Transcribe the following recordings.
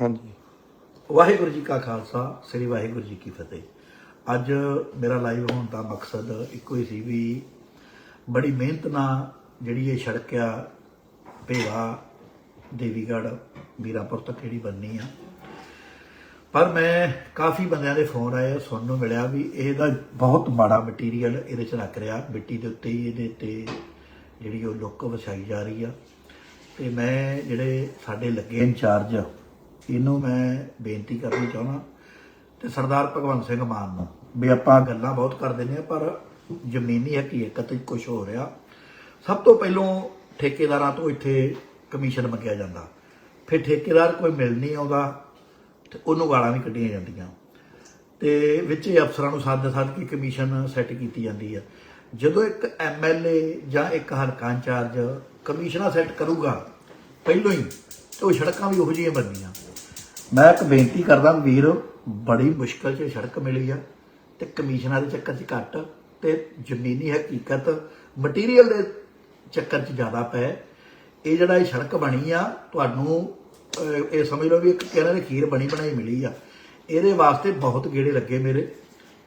ਹਾਂਜੀ। ਵਾਹਿਗੁਰੂ ਜੀ ਕਾ ਖਾਲਸਾ, ਸ੍ਰੀ ਵਾਹਿਗੁਰੂ ਜੀ ਕੀ ਫਤਿਹ। ਅੱਜ ਮੇਰਾ ਲਾਈਵ ਹੋਣ ਦਾ ਮਕਸਦ ਇੱਕੋ ਹੀ ਸੀ ਵੀ ਬੜੀ ਮਿਹਨਤ ਨਾਲ ਜਿਹੜੀ ਇਹ ਸੜਕ ਆ, ਭੇਵਾ, ਦੇਵੀਗੜ੍ਹ ਵੀਰਾਪੁਰ ਤੱਕ ਜਿਹੜੀ ਬੰਨੀ ਆ। ਪਰ ਮੈਂ ਕਾਫੀ ਬੰਦਿਆਂ ਦੇ ਫੋਨ ਆਏ, ਸੁਣਨ ਨੂੰ ਮਿਲਿਆ ਵੀ ਇਹਦਾ ਬਹੁਤ ਮਾੜਾ ਮਟੀਰੀਅਲ ਇਹਦੇ ਚ ਰੱਖ ਰਿਹਾ, ਮਿੱਟੀ ਦੇ ਉੱਤੇ ਹੀ ਇਹਦੇ ਤੇ ਜਿਹੜੀ ਉਹ ਲੁੱਕ ਵਛਾਈ ਜਾ ਰਹੀ ਆ। ਤੇ ਮੈਂ ਜਿਹੜੇ ਸਾਡੇ ਲੱਗੇ ਇੰਚਾਰਜ ਇਹਨੂੰ ਮੈਂ ਬੇਨਤੀ ਕਰਨੀ ਚਾਹੁੰਦਾ ਤੇ ਸਰਦਾਰ ਭਗਵੰਤ ਸਿੰਘ ਮਾਨ ਨੂੰ ਵੀ ਆਪਾਂ ਗੱਲਾਂ ਬਹੁਤ ਕਰਦੇ ਨੇ, ਪਰ ਜ਼ਮੀਨੀ ਹਕੀਕਤ ਵਿੱਚ ਕੁਝ ਹੋ ਰਿਹਾ। ਸਭ ਤੋਂ ਪਹਿਲਾਂ ਠੇਕੇਦਾਰਾਂ ਤੋਂ ਇੱਥੇ ਕਮਿਸ਼ਨ ਮੰਗਿਆ ਜਾਂਦਾ। ਫਿਰ ਠੇਕੇਦਾਰ ਕੋਈ ਮਿਲ ਨਹੀਂ ਆਉਂਦਾ ਤੇ ਉਹਨੂੰ ਗਾਲਾਂ ਵੀ ਕੱਢੀਆਂ ਜਾਂਦੀਆਂ। ਤੇ ਵਿੱਚ ਹੀ ਅਫਸਰਾਂ ਨੂੰ ਸੱਦ ਸੱਦ ਕੇ ਕਮਿਸ਼ਨ ਸੈੱਟ ਕੀਤੀ ਜਾਂਦੀ ਹੈ। ਜਦੋਂ ਇੱਕ ਐਮਐਲਏ ਜਾਂ ਇੱਕ ਹਲਕਾ ਇੰਚਾਰਜ ਕਮਿਸ਼ਨਾਂ ਸੈੱਟ ਕਰੂਗਾ, ਪਹਿਲੋਂ ਹੀ ਤੇ ਉਹ ਸੜਕਾਂ ਵੀ ਉਹੋ ਜਿਹੀਆਂ ਬਣਨੀਆਂ। ਮੈਂ ਇੱਕ ਬੇਨਤੀ ਕਰਦਾ ਵੀਰ, ਬੜੀ ਮੁਸ਼ਕਲ 'ਚ ਸੜਕ ਮਿਲੀ ਆ ਤੇ ਕਮਿਸ਼ਨਾਂ ਦੇ ਚੱਕਰ 'ਚ ਘੱਟ ਤੇ ਜ਼ਮੀਨੀ ਹਕੀਕਤ ਮਟੀਰੀਅਲ ਦੇ ਚੱਕਰ 'ਚ ਜ਼ਿਆਦਾ ਪਏ ਇਹ ਜਿਹੜਾ ਇਹ ਸੜਕ ਬਣੀ ਆ, ਤੁਹਾਨੂੰ ਇਹ ਸਮਝ ਲਓ ਵੀ ਇੱਕ ਕਹਿੰਦੇ ਨੇ ਖੀਰ ਬਣੀ ਬਣਾਈ ਮਿਲੀ ਆ। ਇਹਦੇ ਵਾਸਤੇ ਬਹੁਤ ਗੇੜੇ ਲੱਗੇ ਮੇਰੇ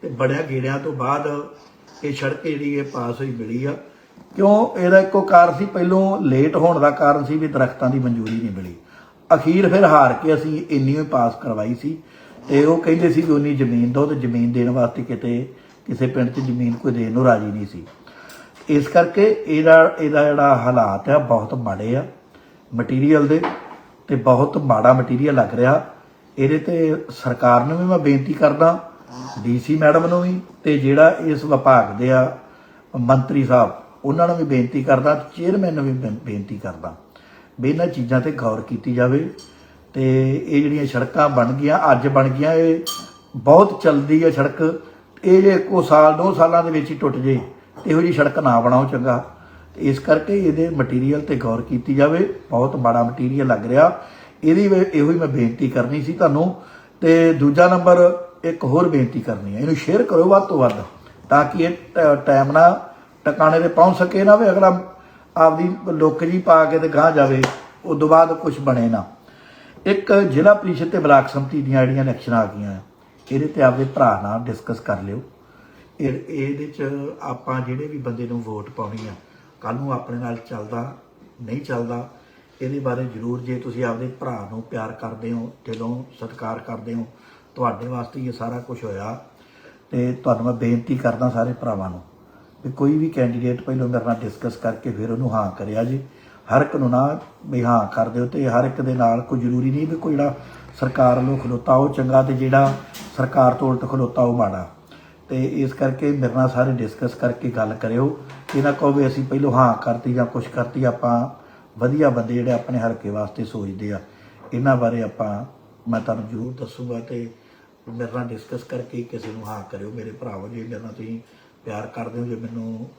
ਤੇ ਬੜਿਆਂ ਗੇੜਿਆਂ ਤੋਂ ਬਾਅਦ ਇਹ ਸੜਕ ਜਿਹੜੀ ਇਹ ਪਾਸ ਹੋਈ ਮਿਲੀ ਆ। ਕਿਉਂ? ਇਹਦਾ ਇੱਕੋ ਕਾਰਨ ਸੀ, ਪਹਿਲੋਂ ਲੇਟ ਹੋਣ ਦਾ ਕਾਰਨ ਸੀ ਵੀ ਦਰਖਤਾਂ ਦੀ ਮਨਜ਼ੂਰੀ ਨਹੀਂ ਮਿਲੀ। ਅਖੀਰ ਫਿਰ ਹਾਰ ਕੇ ਅਸੀਂ ਇੰਨੀ ਹੀ ਪਾਸ ਕਰਵਾਈ ਸੀ ਤੇ ਉਹ ਕਹਿੰਦੇ ਸੀ ਵੀ ਉਨੀ ਜ਼ਮੀਨ ਦਿਓ ਤੇ ਜ਼ਮੀਨ ਦੇਣ ਵਾਸਤੇ ਕਿਤੇ, ਕਿਸੇ ਪਿੰਡ 'ਚ ਜ਼ਮੀਨ ਕੋਈ ਦੇਣ ਨੂੰ ਰਾਜੀ ਨਹੀਂ ਸੀ। ਇਸ ਕਰਕੇ ਇਹਦਾ ਇਹਦਾ ਜਿਹੜਾ ਹਾਲਾਤ ਆ, ਬਹੁਤ ਮਾੜੇ ਆ ਮਟੀਰੀਅਲ ਦੇ ਤੇ ਬਹੁਤ ਮਾੜਾ ਮਟੀਰੀਅਲ ਲੱਗ ਰਿਹਾ। ਇਹਦੇ ਤੇ ਸਰਕਾਰ ਨੂੰ ਵੀ ਮੈਂ ਬੇਨਤੀ ਕਰਦਾ ਡੀਸੀ ਮੈਡਮ ਨੂੰ ਵੀ ਤੇ ਜਿਹੜਾ ਇਸ ਵਿਭਾਗ ਦੇ ਆ ਮੰਤਰੀ ਸਾਹਿਬ, ਉਹਨਾਂ ਨੂੰ ਵੀ ਬੇਨਤੀ ਕਰਦਾ ਚੇਅਰਮੈਨ ਨੂੰ ਵੀ ਬੇ- ਬੇਨਤੀ ਕਰਦਾ। ਵੀ ਇਹਨਾਂ ਚੀਜ਼ਾਂ ਤੇ ਗੌਰ ਕੀਤੀ ਜਾਵੇ ਤੇ ਇਹ ਜਿਹੜੀਆਂ ਸੜਕਾਂ ਬਣ ਗਈਆਂ, ਅੱਜ ਬਣ ਗਈਆਂ, ਇਹ ਬਹੁਤ ਚੱਲਦੀ ਹੈ ਸੜਕ। ਇਹ ਜੇ ਕੋ ਸਾਲ, ਦੋ ਸਾਲਾਂ ਦੇ ਵਿੱਚ ਹੀ ਟੁੱਟ ਜੇ ਇਹੋ ਜੀ ਸੜਕ ਨਾ ਬਣਾਓ ਚੰਗਾ। ਇਸ ਕਰਕੇ ਇਹਦੇ ਮਟੀਰੀਅਲ ਤੇ ਗੌਰ ਕੀਤੀ ਜਾਵੇ, ਬਹੁਤ ਮਾੜਾ ਮਟੀਰੀਅਲ ਲੱਗ ਰਿਹਾ। ਇਹਦੀ ਇਹੋ ਹੀ ਮੈਂ ਬੇਨਤੀ ਕਰਨੀ ਸੀ ਤੁਹਾਨੂੰ। ਤੇ ਦੂਜਾ ਨੰਬਰ, ਇੱਕ ਹੋਰ ਬੇਨਤੀ ਕਰਨੀ ਹੈ ਇਹਨੂੰ ਸ਼ੇਅਰ ਕਰੋ ਵੱਧ ਤੋਂ ਵੱਧ, ਤਾਂ ਕਿ ਇਹ ਟ- ਟਾਈਮ ਨਾਲ ਟਿਕਾਣੇ ਤੇ ਪਹੁੰਚ ਸਕੇ ਨਾ ਵੀ ਅਗਲਾ ਆਪਦੀ ਲੁੱਕ ਜੀ ਪਾ ਕੇ ਤੇ ਗਾਹ ਜਾਵੇ ਉਸ ਤੋਂ ਬਾਅਦ ਕੁਝ ਬਣੇ ਨਾ। ਇੱਕ ਜ਼ਿਲ੍ਹਾ ਪ੍ਰੀਸ਼ਦ ਤੇ ਬਲਾਕ ਸੰਮਤੀ ਦੀਆਂ ਜਿਹੜੀਆਂ ਇਲੈਕਸ਼ਨਾਂ ਆ ਗਈਆਂ, ਇਹਦੇ ਤੇ ਆਪਦੇ ਭਰਾ ਨਾਲ ਡਿਸਕਸ ਕਰ ਲਿਓ। ਇਹ, ਇਹਦੇ ਚ ਆਪਾਂ ਜਿਹੜੇ ਵੀ ਬੰਦੇ ਨੂੰ ਵੋਟ ਪਾਉਣੀ ਆ ਕੱਲ ਨੂੰ ਆਪਣੇ ਨਾਲ ਚੱਲਦਾ, ਨਹੀਂ ਚੱਲਦਾ, ਇਹਦੇ ਬਾਰੇ ਜ਼ਰੂਰ ਜੇ ਤੁਸੀਂ ਆਪਦੇ ਭਰਾ ਨੂੰ ਪਿਆਰ ਕਰਦੇ ਹੋ, ਦਿਲੋਂ ਸਤਿਕਾਰ ਕਰਦੇ ਹੋ, ਤੁਹਾਡੇ ਵਾਸਤੇ ਇਹ ਸਾਰਾ ਕੁਝ ਹੋਇਆ। ਤੇ ਤੁਹਾਨੂੰ ਮੈਂ ਬੇਨਤੀ ਕਰਦਾ ਸਾਰੇ ਭਰਾਵਾਂ ਨੂੰ ਵੀ ਕੋਈ ਵੀ ਕੈਂਡੀਡੇਟ ਪਹਿਲਾਂ ਮੇਰੇ ਨਾਲ ਡਿਸਕਸ ਕਰਕੇ ਫਿਰ ਉਹਨੂੰ ਹਾਂ ਕਰਿਆ ਜੀ। ਹਰ ਇੱਕ ਨੂੰ ਨਾ ਵੀ ਹਾਂ ਕਰ ਦਿਓ ਤੇ ਹਰ ਇੱਕ ਦੇ ਨਾਲ ਕੋਈ ਜ਼ਰੂਰੀ ਨਹੀਂ ਵੀ ਕੋਈ ਜਿਹੜਾ ਸਰਕਾਰ ਵੱਲੋਂ ਖਲੋਤਾ ਉਹ ਚੰਗਾ ਤੇ ਜਿਹੜਾ ਸਰਕਾਰ ਤੋਂ ਉਲਟ ਖਲੋਤਾ ਉਹ ਮਾੜਾ। ਤੇ ਇਸ ਕਰਕੇ ਮੇਰੇ ਨਾਲ ਸਾਰੇ ਡਿਸਕਸ ਕਰਕੇ ਗੱਲ ਕਰਿਓ। ਇਹ ਨਾ ਕਹੋ ਵੀ ਅਸੀਂ ਪਹਿਲਾਂ ਹਾਂ ਕਰਤੀ ਜਾਂ ਕੁਝ ਕਰਤੀ, ਆਪਾਂ ਵਧੀਆ ਬੰਦੇ ਜਿਹੜੇ ਆਪਣੇ ਹਲਕੇ ਵਾਸਤੇ ਸੋਚਦੇ ਆ। ਇਹਨਾਂ ਬਾਰੇ ਆਪਾਂ ਮੈਂ ਤੁਹਾਨੂੰ ਜ਼ਰੂਰ ਦੱਸੂਗਾ ਤੇ ਮੇਰੇ ਨਾਲ ਡਿਸਕਸ ਕਰਕੇ ਕਿਸੇ ਨੂੰ ਹਾਂ ਕਰਿਓ। ਮੇਰੇ ਭਰਾਵੋ ਜੇ, ਮੇਰੇ ਨਾਲ ਤੁਸੀਂ ਪਿਆਰ ਕਰਦੇ ਹੋ, ਜੇ ਮੈਨੂੰ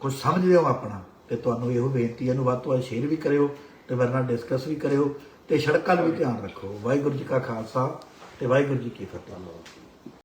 ਕੁਝ ਸਮਝਦੇ ਹੋ ਆਪਣਾ, ਤੇ ਤੁਹਾਨੂੰ ਇਹੋ ਬੇਨਤੀ ਹੈ ਨੂੰ ਵੱਧ ਤੋਂ ਵੱਧ ਸ਼ੇਅਰ ਵੀ ਕਰਿਓ, ਤੇ ਮੇਰੇ ਨਾਲ ਡਿਸਕਸ ਵੀ ਕਰਿਓ, ਤੇ ਸੜਕਾਂ ਨੂੰ ਵੀ ਧਿਆਨ ਰੱਖੋ। ਵਾਹਿਗੁਰੂ ਜੀ ਕਾ ਖਾਲਸਾ ਤੇ ਵਾਹਿਗੁਰੂ ਜੀ ਕੀ ਫਤਿਹ।